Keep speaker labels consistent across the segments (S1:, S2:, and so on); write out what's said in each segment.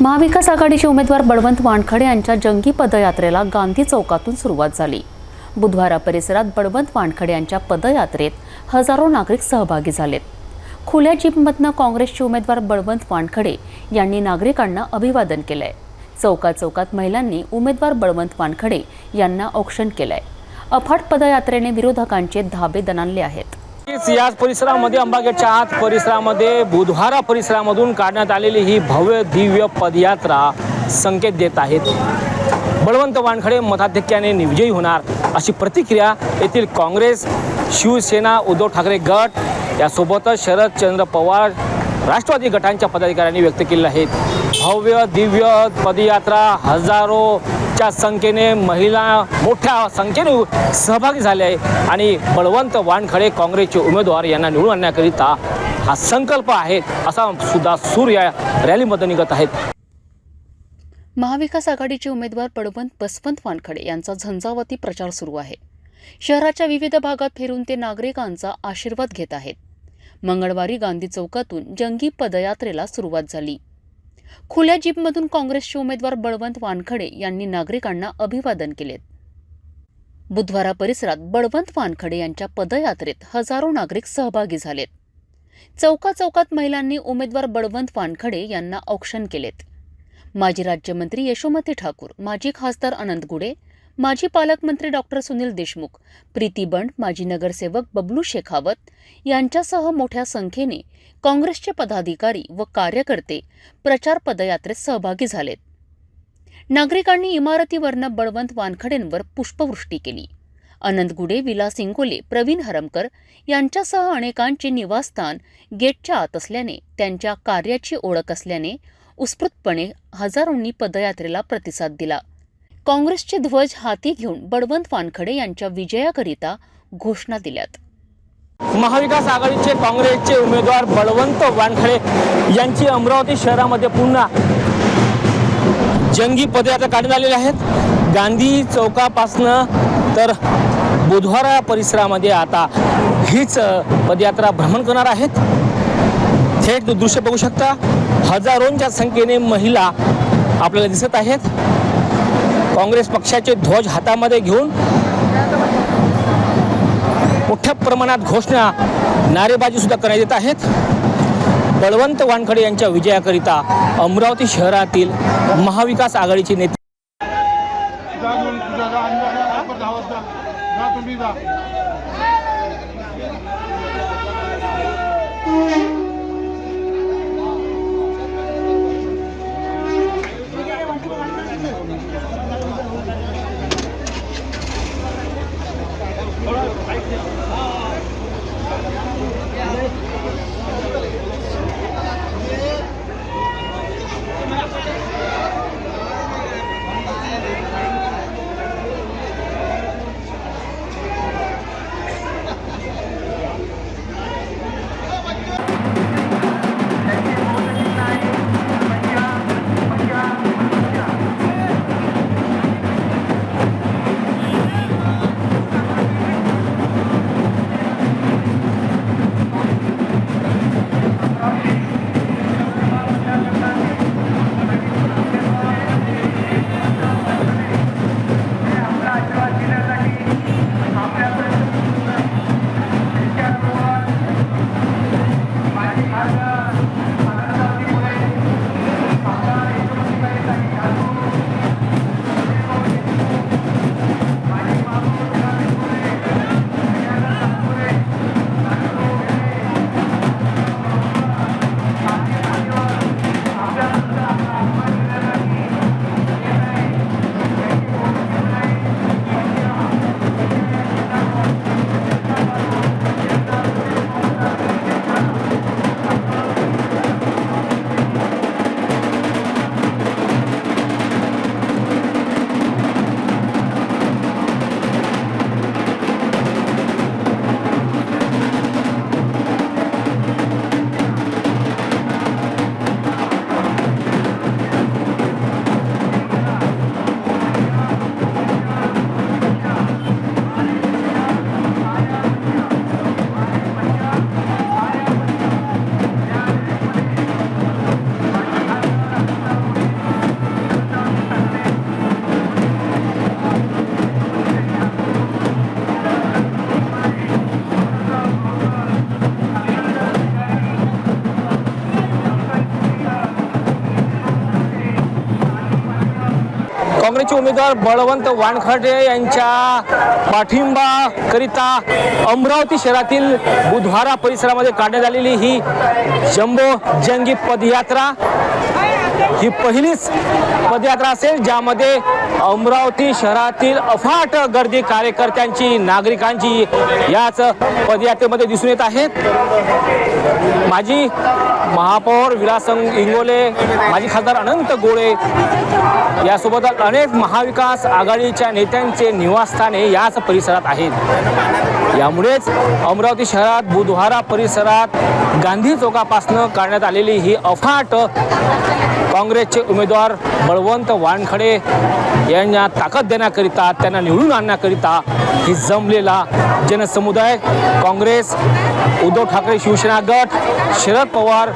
S1: महाविकास आघाडीचे उमेदवार बळवंत वानखडे यांच्या जंगी पदयात्रेला गांधी चौकातून सुरुवात झाली. बुधवारा परिसरात बळवंत वानखडे यांच्या पदयात्रेत हजारो नागरिक सहभागी झालेत. खुल्या जीपमधनं काँग्रेसचे उमेदवार बळवंत वानखडे यांनी नागरिकांना अभिवादन केलंय. चौकाचौकात चौकात महिलांनी उमेदवार बळवंत वानखडे यांना औक्षण केलंय. अफाट पदयात्रेने विरोधकांचे धाबे दणाणले आहेत.
S2: याच परिसरामध्ये अंबागेटच्या आत परिसरामध्ये बुधवारा परिसरामधून काढण्यात आलेली ही भव्य दिव्य पदयात्रा संकेत देत आहेत. बळवंत वानखडे मताधिक्याने विजयी होणार अशी प्रतिक्रिया येथील काँग्रेस शिवसेना उद्धव ठाकरे गट यासोबतच शरदचंद्र पवार राष्ट्रवादी गटांच्या पदाधिकाऱ्यांनी व्यक्त केले आहेत. भव्य दिव्य पदयात्रा हजारो हजारोच्या संख्येने महिला मोठ्या संख्येने सहभागी झाले आहे. आणि बळवंत वानखडे काँग्रेसचे उमेदवार यांना निवडून आणण्याकरिता हा संकल्प आहे असा सुद्धा सूर या रॅलीमध्ये निघत आहेत.
S1: महाविकास आघाडीचे उमेदवार बळवंत बसवंत वानखडे यांचा झंझावती प्रचार सुरू आहे. शहराच्या विविध भागात फिरून ते नागरिकांचा आशीर्वाद घेत आहेत. मंगळवारी गांधी चौकातून जंगी पदयात्रेला सुरुवात झाली. खुल्या जीपमधून काँग्रेसचे उमेदवार बळवंत वानखडे यांनी नागरिकांना अभिवादन केले. बुधवारा परिसरात बळवंत वानखडे यांच्या पदयात्रेत हजारो नागरिक सहभागी झालेत. चौका चौकात महिलांनी उमेदवार बळवंत वानखडे यांना औक्षण केलेत. माजी राज्यमंत्री यशोमती ठाकूर माजी खासदार अनंत गुडे माजी पालकमंत्री डॉक्टर सुनील देशमुख प्रीती बंड माजी नगरसेवक बबलू शेखावत यांच्यासह मोठ्या संख्येने काँग्रेसचे पदाधिकारी व कार्यकर्ते प्रचार पदयात्रेत सहभागी झालेत. नागरिकांनी इमारतीवरनं बळवंत वानखडेंवर पुष्पवृष्टी केली. अनंत गुडे विलास इंगोले प्रवीण हरमकर यांच्यासह अनेकांचे निवासस्थान गेटच्या आत असल्याने त्यांच्या कार्याची ओळख असल्याने उत्स्फूर्तपणे हजारोंनी पदयात्रेला प्रतिसाद दिला. काँग्रेसचे ध्वज हाती घेऊन बळवंत वानखडे यांच्या विजयाकरिता घोषणा दिल्यात.
S2: महाविकास आघाडीचे काँग्रेसचे उमेदवार बळवंत वानखडे यांची अमरावती शहरामध्ये पुन्हा जंगी पदयात्रा काढण्यात आलेल्या आहेत. गांधी चौकापासनं तर बुधवारा परिसरामध्ये आता हीच पदयात्रा भ्रमण करणार आहेत. थेट दृश्य बघू शकता हजारोंच्या संख्येने महिला आपल्याला दिसत आहेत. काँग्रेस पक्षाचे ध्वज हातामध्ये घेऊन मोठ्या प्रमाणात घोषणा नारेबाजी सुद्धा करण्यात येत आहेत. बळवंत वानखडे यांच्या विजयाकरिता अमरावती शहरातील महाविकास आघाडीचे नेते काँग्रेसचे उमेदवार बळवंत वानखडे यांच्या पाठिंबा करिता अमरावती शहरातील बुधवारा परिसरामध्ये काढण्यात आलेली ही जम्बो जंगी पदयात्रा. ही पहिलीच पदयात्रा असेल ज्यामध्ये अमरावती शहरातील अफाट गर्दी कार्यकर्त्यांची नागरिकांची याच पदयात्रेमध्ये दिसून येत आहेत. माजी महापौर विलास इंगोले माजी खासदार अनंत गोळे यासोबत अनेक महाविकास आघाडीच्या नेत्यांचे निवासस्थाने याच परिसरात आहेत. यामुळेच अमरावती शहरात बुधवारा परिसरात गांधी चौकापासनं करण्यात आलेली ही अफाट काँग्रेसचे उमेदवार बळवंत वानखडे यांना ताकद देण्याकरिता त्यांना निवडून आणण्याकरिता ही जमलेला जनसमुदाय. काँग्रेस उद्धव ठाकरे शिवसेना गट शरद पवार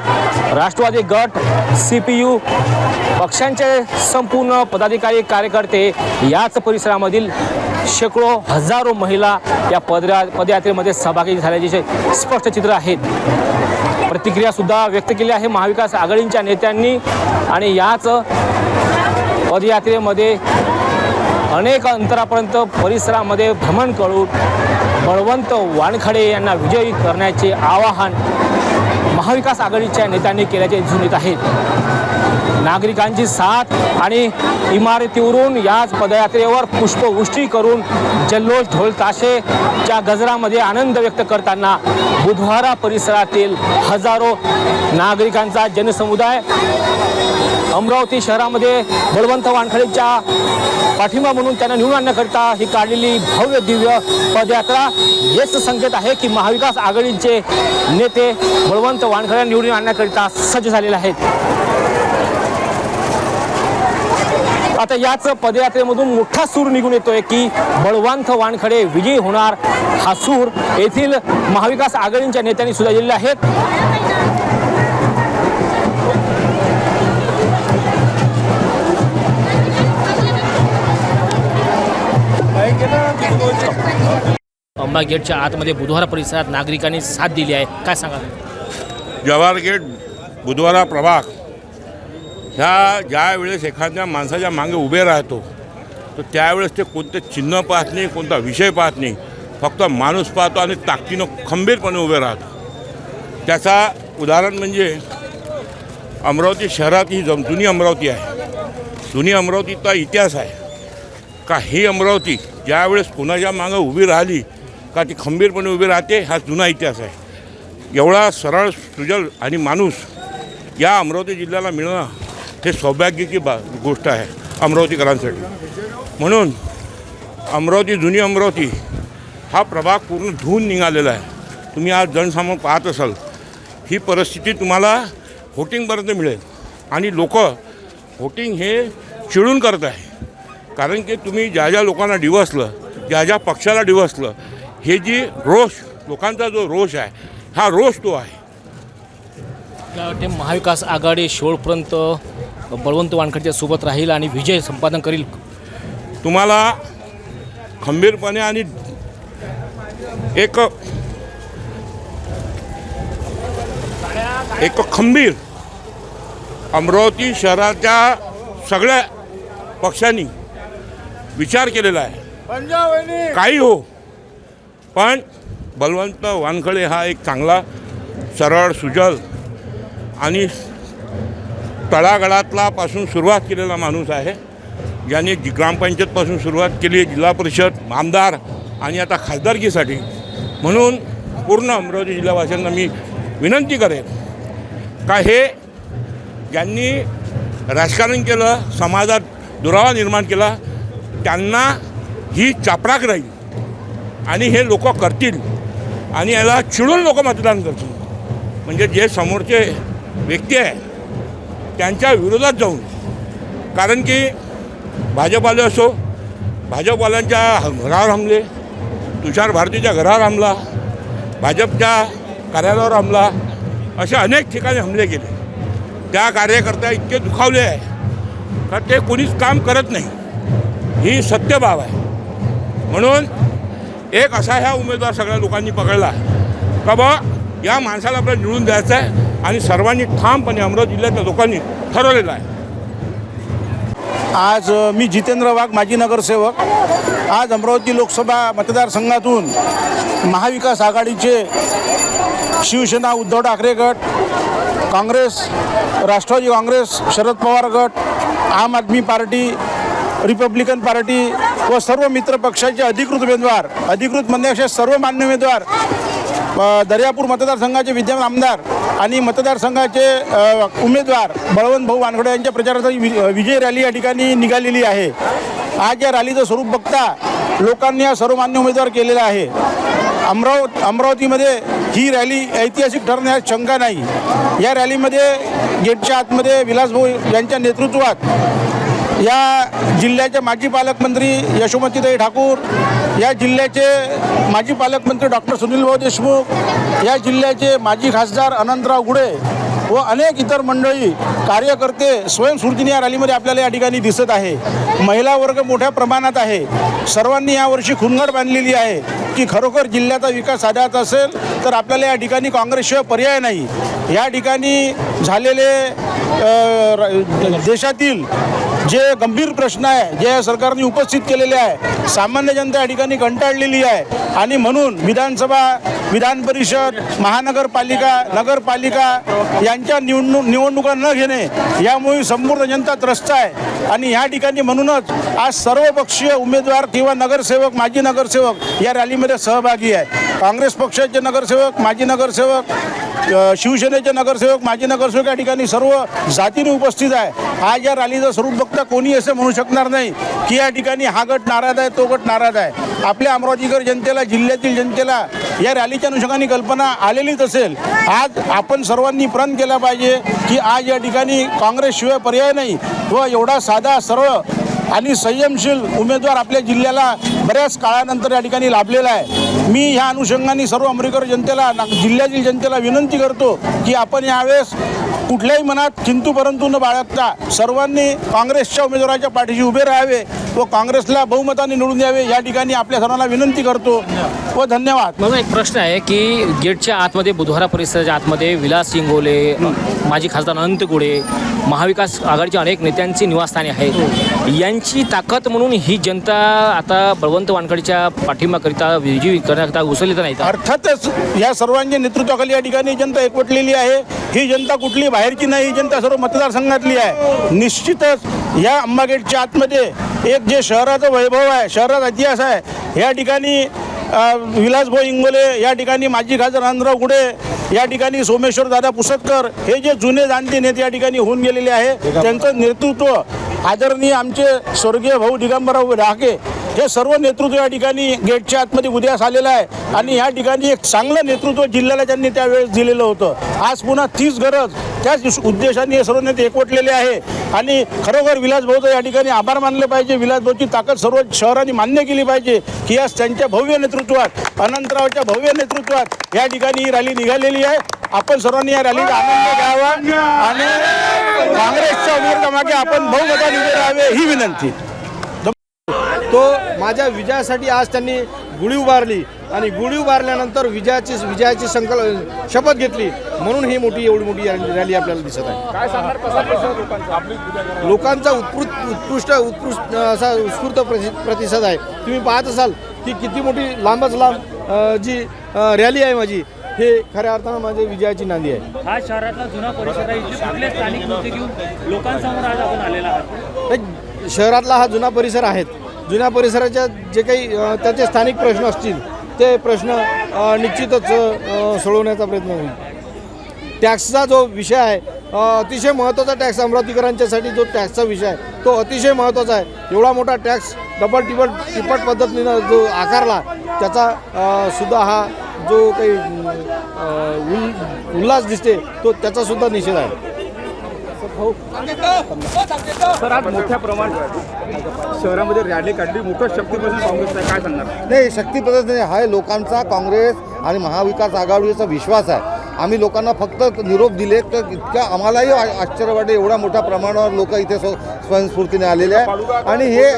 S2: राष्ट्रवादी गट सी पी यू पक्षांचे संपूर्ण पदाधिकारी कार्यकर्ते याच परिसरामधील शेकडो हजारो महिला या पदया पदयात्रेमध्ये सहभागी झाल्याचे स्पष्ट चित्र आहेत प्रतिक्रिया सुद्धा व्यक्त केली आहे महाविकास आघाडीच्या नेत्यांनी. आणि याच पदयात्रेमध्ये अनेक अंतरापर्यंत परिसरामध्ये भ्रमण करून बळवंत वानखडे यांना विजयी करण्याचे आवाहन महाविकास आघाडीच्या नेत्यांनी केल्याचे दिसून येत आहे. नागरिकांची साथ आणि इमारतीवरून याच पदयात्रेवर पुष्पवृष्टी करून जल्लोष ढोल ताशेच्या गजरामध्ये आनंद व्यक्त करताना बुधवारा परिसरातील हजारो नागरिकांचा जनसमुदाय अमरावती शहरामध्ये बळवंत वानखडेंच्या पाठिंबा म्हणून त्यांना निवडून आणण्याकरिता ही काढलेली भव्य दिव्य पदयात्रा हेच संकेत आहे की महाविकास आघाडीचे नेते बळवंत वानखडे निवडून आणण्याकरिता सज्ज झालेले आहेत. आता याच पदयात्रेमधून मोठा सूर निघून येतोय की बळवंत वानखडे विजयी होणार हा सूर. येथील महाविकास आघाडीच्या नेत्यांनी सुद्धा दिलेले आहेत. अंबा गेटच्या आतमध्ये बुधवार परिसरात नागरिकांनी साथ दिली आहे. काय सांगाल?
S3: जवाहर गेट बुधवारा प्रभाग ह्या ज्या वेळेस एखाद्या माणसाच्या मागे उभे राहतो तर त्यावेळेस ते कोणते चिन्ह पाहत नाही कोणता विषय पाहत नाही. फक्त माणूस पाहतो आणि ताकदीनं खंबीरपणे उभे राहतो. त्याचा उदाहरण म्हणजे अमरावती शहरात ही जम जुनी अमरावती आहे. जुनी अमरावतीचा इतिहास आहे. का ही अमरावती ज्यावेळेस कोणाच्या मागं उभी राहिली का ती खंबीरपणे उभी राहते हा जुना इतिहास आहे. एवढा सरळ सुजल आणि माणूस या अमरावती जिल्ह्याला मिळणं हे सौभाग्याची बा गोष्ट आहे अमरावतीकरांसाठी म्हणून अमरावती जुनी अमरावती हा प्रभाग पूर्ण धुवून निघालेला आहे. तुम्ही आज जनसामान पाहत असाल ही परिस्थिती तुम्हाला व्होटिंगपर्यंत मिळेल. आणि लोक व्होटिंग हे चिडून करत आहे. कारण की तुम्ही ज्या ज्या लोकांना डिवसलं ज्या ज्या पक्षाला डिवसलं हे जी रोष लोकांचा जो रोष आहे हा रोष तो आहे.
S2: मला वाटते महाविकास आघाडी शेवटपर्यंत बळवंत वानखडच्या सोबत राहील आणि विजय संपादन करील.
S3: तुम्हाला खंबीरपणे आणि एक एक खंबीर अमरावती शहराच्या सगळ्या पक्षांनी विचार केलेला आहे. काही हो पण बलवंत वानखडे हा एक चांगला सरळ सुजल आणि तळागळातलापासून सुरुवात केलेला माणूस आहे. ज्याने ग्रामपंचायतपासून सुरुवात केली जिल्हा परिषद आमदार आणि आता खासदारकीसाठी. म्हणून पूर्ण अमरावती जिल्हावासियांना मी विनंती करेन का हे ज्यांनी राजकारण केलं समाजात दुरावा निर्माण केला त्यांना ही चापराक राहील आणि हे लोक करतील आणि याला चिडून लोक मतदान करतील. म्हणजे जे समोरचे व्यक्ती आहे त्यांच्या विरोधात जाऊन कारण की भाजपवाले असो भाजपवाल्यांच्या घरावर हमले तुषार भारतीच्या घरावर हमला भाजपच्या कार्यालयावर हमला असे अनेक ठिकाणी हमले केले. त्या कार्यकर्त्या इतके दुखावले आहे का ते कोणीच काम करत नाही. ही सत्यभाव आहे. म्हणून एक असा ह्या उमेदवार सगळ्या लोकांनी पकडला का बा या माणसाला आपल्याला निवडून द्यायचं आहे आणि सर्वांनी ठामपणे अमरावती जिल्ह्यातल्या लोकांनी ठरवलेलं आहे.
S4: आज मी जितेंद्र वाघ माजी नगरसेवक. आज अमरावती लोकसभा मतदारसंघातून महाविकास आघाडीचे शिवसेना उद्धव ठाकरे गट काँग्रेस राष्ट्रवादी काँग्रेस शरद पवार गट आम आदमी पार्टी रिपब्लिकन पार्टी व सर्व मित्र पक्षाचे अधिकृत उमेदवार अधिकृत म्हणण्यापेक्षा सर्व मान्य उमेदवार दर्यापूर मतदारसंघाचे विद्यमान आमदार आणि मतदारसंघाचे उमेदवार बळवंत भाऊ वानखडे यांच्या प्रचारासाठी वि- विजय रॅली या ठिकाणी निघालेली आहे. आज या रॅलीचं स्वरूप बघता लोकांनी हा सर्वमान्य उमेदवार केलेला आहे. अमराव अमरावतीमध्ये ही रॅली ऐतिहासिक ठरण्यास शंका नाही. या रॅलीमध्ये गेटच्या आतमध्ये विलासभाऊ यांच्या नेतृत्वात या जिल्ह्याचे माजी पालकमंत्री यशोमतीताई ठाकूर या जिल्ह्याचे माजी पालकमंत्री डॉक्टर सुनील भाऊ देशमुख या जिल्ह्याचे माजी खासदार अनंतराव गुडे व अनेक इतर मंडळी कार्यकर्ते स्वयंस्फूर्तीने या रॅलीमध्ये आपल्याला या ठिकाणी दिसत आहे. महिला वर्ग मोठ्या प्रमाणात आहे. सर्वांनी यावर्षी खुनगड बांधलेली आहे की खरोखर जिल्ह्याचा विकास साधायचा असेल तर आपल्याला या ठिकाणी काँग्रेसशिवाय पर्याय नाही. या ठिकाणी झालेले र- देशातील जे गंभीर प्रश्न आहे जे सरकारने उपस्थित केलेले आहे सामान्य जनता या ठिकाणी कंटाळलेली आहे. आणि म्हणून विधानसभा विधान परिषद महानगरपालिका नगरपालिका यांच्या निवडणूक निवडणुका न घेणे यामुळे संपूर्ण जनता त्रस्त आहे. आणि या ठिकाणी म्हणूनच आज सर्वपक्षीय उमेदवार किंवा नगरसेवक माजी नगरसेवक या रॅलीमध्ये सहभागी आहे. काँग्रेस पक्षाचे नगरसेवक माजी नगरसेवक शिवसेनेचे नगरसेवक माजी नगरसेवक या ठिकाणी सर्व जातीने उपस्थित आहे. आज या रॅलीचं स्वरूप बघता कोणी असं म्हणू शकणार नाही की या ठिकाणी हा गट नाराज आहे तो गट नाराज आहे. आपल्या अमरावतीकर जनतेला जिल्ह्यातील जनतेला या रॅलीच्या अनुषंगाने कल्पना आलेलीच असेल. आज आपण सर्वांनी प्रण केला पाहिजे की आज या ठिकाणी काँग्रेसशिवाय पर्याय नाही व एवढा साधा सरळ आणि संयमशील उमेदवार आपल्या जिल्ह्याला बऱ्याच काळानंतर या ठिकाणी लाभलेला आहे. मी ह्या अनुषंगाने सर्व अमरीकर जनतेला जिल्ह्यातील जनतेला विनंती करतो की आपण यावेळेस कुठल्याही मनात चिंतू परंतु न बाळगता सर्वांनी काँग्रेसच्या उमेदवाराच्या पाठीशी उभे राहावे व काँग्रेसला बहुमताने निवडून द्यावे या ठिकाणी आपल्या सर्वांना विनंती करतो व धन्यवाद.
S2: माझा एक प्रश्न आहे की गेटच्या आतमध्ये बुधवारा परिसराच्या आतमध्ये विलास इंगोले माजी खासदार अनंत गुडे महाविकास आघाडीच्या अनेक नेत्यांची निवासस्थाने आहेत. यांची ताकद म्हणून ही जनता आता बळवंत वानखडेच्या पाठिंबाकरिता विजयी करण्याकरिता उसळली तर नाही?
S4: अर्थातच या सर्वांच्या नेतृत्वाखाली या ठिकाणी जनता एकवटलेली आहे. ही जनता कुठली बाहेरची नाही ही जनता सर्व मतदारसंघातली आहे. निश्चितच या अंबागेटच्या आतमध्ये एक जे शहराचं वैभव आहे शहराचा इतिहास आहे या ठिकाणी विलासभाऊ इंगोले या ठिकाणी माजी खासदार आनंदराव गुडे या ठिकाणी सोमेश्वर दादा पुसतकर हे जे जुने जाणते नेते या ठिकाणी होऊन गेलेले आहे. त्यांचं नेतृत्व आदरणीय आमचे स्वर्गीय भाऊ दिगंबरराव ढाके हे सर्व नेतृत्व या ठिकाणी गेटच्या आतमध्ये उद्यास आलेलं आहे. आणि या ठिकाणी एक चांगलं नेतृत्व जिल्ह्याला त्यांनी त्यावेळेस दिलेलं होतं. आज पुन्हा तीच गरज त्याच उद्देशाने हे सर्व नेते एकवटलेले आहे. आणि खरोखर विलासभाऊचं या ठिकाणी आभार मानले पाहिजे. विलासभाऊची ताकद सर्व शहरांनी मान्य केली पाहिजे की आज त्यांच्या भव्य नेतृत्वात अनंतरावच्या भव्य नेतृत्वात या ठिकाणी ही रॅली निघालेली आहे. आपण सर्वांनी या रॅलीचा आनंद घ्यावा आणि काँग्रेसच्या उमेदवारामागे आपण बहुमताने उभे राहावे ही विनंती.
S5: तो माझ्या विजयासाठी आज त्यांनी गुढी उभारली आणि गुढी उभारल्यानंतर विजयाची विजयाची संकल्प शपथ घेतली. म्हणून ही मोठी एवढी मोठी रॅली आपल्याला दिसत आहे. लोकांचा? उत्कृष्ट उत्कृष्ट उत्कृष्ट असा उत्स्फूर्त प्रति- प्रतिसाद आहे. तुम्ही पाहत असाल की किती मोठी लांबच लांब जी रॅली आहे माझी हे खऱ्या अर्थानं माझ्या विजयाची नांदी आहे.
S6: हा शहरातला जुना परिसर आहे. कुठले स्थानिक मुद्दे घेऊन लोकांसमोर आज आपण आलेला आहात.
S5: एक शहरातला हा जुना परिसर आहे. जुन्या परिसराच्या जे काही त्याचे स्थानिक प्रश्न असतील ते प्रश्न निश्चितच सोडवण्याचा प्रयत्न होईल. टॅक्सचा जो विषय आहे अतिशय महत्त्वाचा टॅक्स अमरावतीकरांच्यासाठी जो टॅक्सचा विषय आहे तो अतिशय महत्त्वाचा आहे. एवढा मोठा टॅक्स डबल टिबल तिप्पट पद्धतीनं जो आकारला त्याचा सुद्धा हा जो काही उल उल्हास दिसते तो त्याचासुद्धा निषेध आहे.
S7: सर आज मोठ्या प्रमाणात शहरामध्ये रॅली काढली. मोठं शक्तीप्रदर्शन काँग्रेसचं काय सांगणार?
S8: नाही शक्ती नाही. हा लोकांचा काँग्रेस आणि महाविकास आघाडीचा विश्वास आहे.
S9: आम्ही लोकांना फक्त निरोप दिले तर इतका आम्हालाही आश्चर्य वाटतं एवढ्या मोठ्या प्रमाणावर लोक इथे स्व स्वयंस्फूर्तीने आलेले आहे आणि हे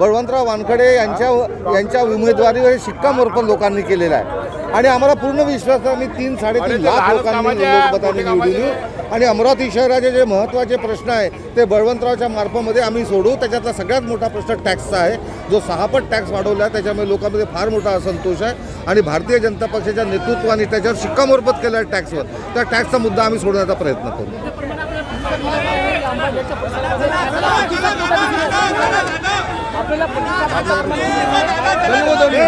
S9: बळवंतराव वानखडे यांच्या यांच्या उमेदवारीवर हे शिक्कामोर्फत लोकांनी केलेलं आहे. आणि आम्हाला पूर्ण विश्वास आहे. आम्ही तीन साडेतीन लाख लोकांनी लोकमताने निवडून येऊ आणि अमरावती शहराचे जे महत्त्वाचे प्रश्न आहे ते बळवंतरावच्या मार्फतमध्ये आम्ही सोडू. त्याच्यातला सगळ्यात मोठा प्रश्न टॅक्सचा आहे. जो सहापट टॅक्स वाढवला आहे त्याच्यामुळे लोकांमध्ये फार मोठा असंतोष आहे. आणि भारतीय जनता पक्षाच्या नेतृत्वाने त्याच्यावर शिक्कामोर्फत केलं आहे टॅक्सवर त्या टॅक्सचा मुद्दा आम्ही सोडण्याचा प्रयत्न करू.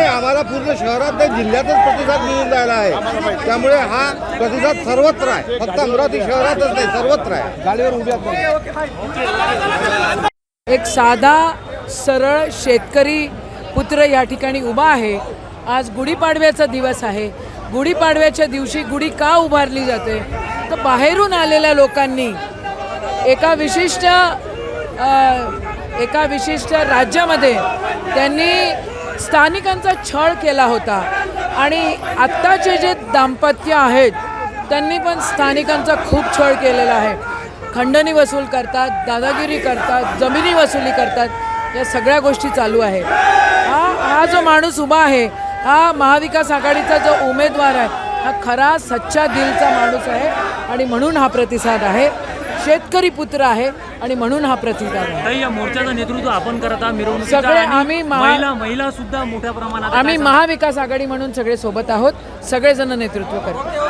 S9: आम्हाला पूर्ण शहरात नाही जिल्ह्यातच प्रतिसाद मिळून राहिला आहे. त्यामुळे हा प्रतिसाद सर्वत्र आहे. फक्त अमरावती शहरातच नाही सर्वत्र आहे. गाडीवर उभ्या
S8: एक साधा सरळ शेतकरी पुत्र या ठिकाणी उभा आहे. आज गुढीपाडव्याचा दिवस आहे. गुढीपाडव्याच्या दिवशी गुढी का उभारली जाते? तर बाहेरून आलेल्या लोकांनी एका विशिष्ट एका विशिष्ट राज्यामध्ये त्यांनी स्थानिकांचा छळ केला होता. आणि आत्ताचे जे दाम्पत्य आहेत त्यांनी पण स्थानिकांचा खूप छळ केलेला आहे. खंडणी वसूल करतात दादागिरी करतात जमिनी वसुली करतात. या सगळ्या गोष्टी चालू आहे. हा हा जो माणूस उभा आहे हा महाविकास आघाडीचा जो उमेदवार आहे हा खरा सच्चा दिलचा माणूस आहे आणि म्हणून हा प्रतिसाद आहे. शेतकरी पुत्र आहे आणि म्हणून हा प्रतिसाद आहे.
S7: या मोर्चाचं नेतृत्व आपण करत आहात
S8: सगळे आम्ही महा-
S7: महिला महिला सुद्धा मोठ्या प्रमाणात
S8: आम्ही महाविकास आघाडी म्हणून सगळे सोबत आहोत. सगळेजण नेतृत्व करतो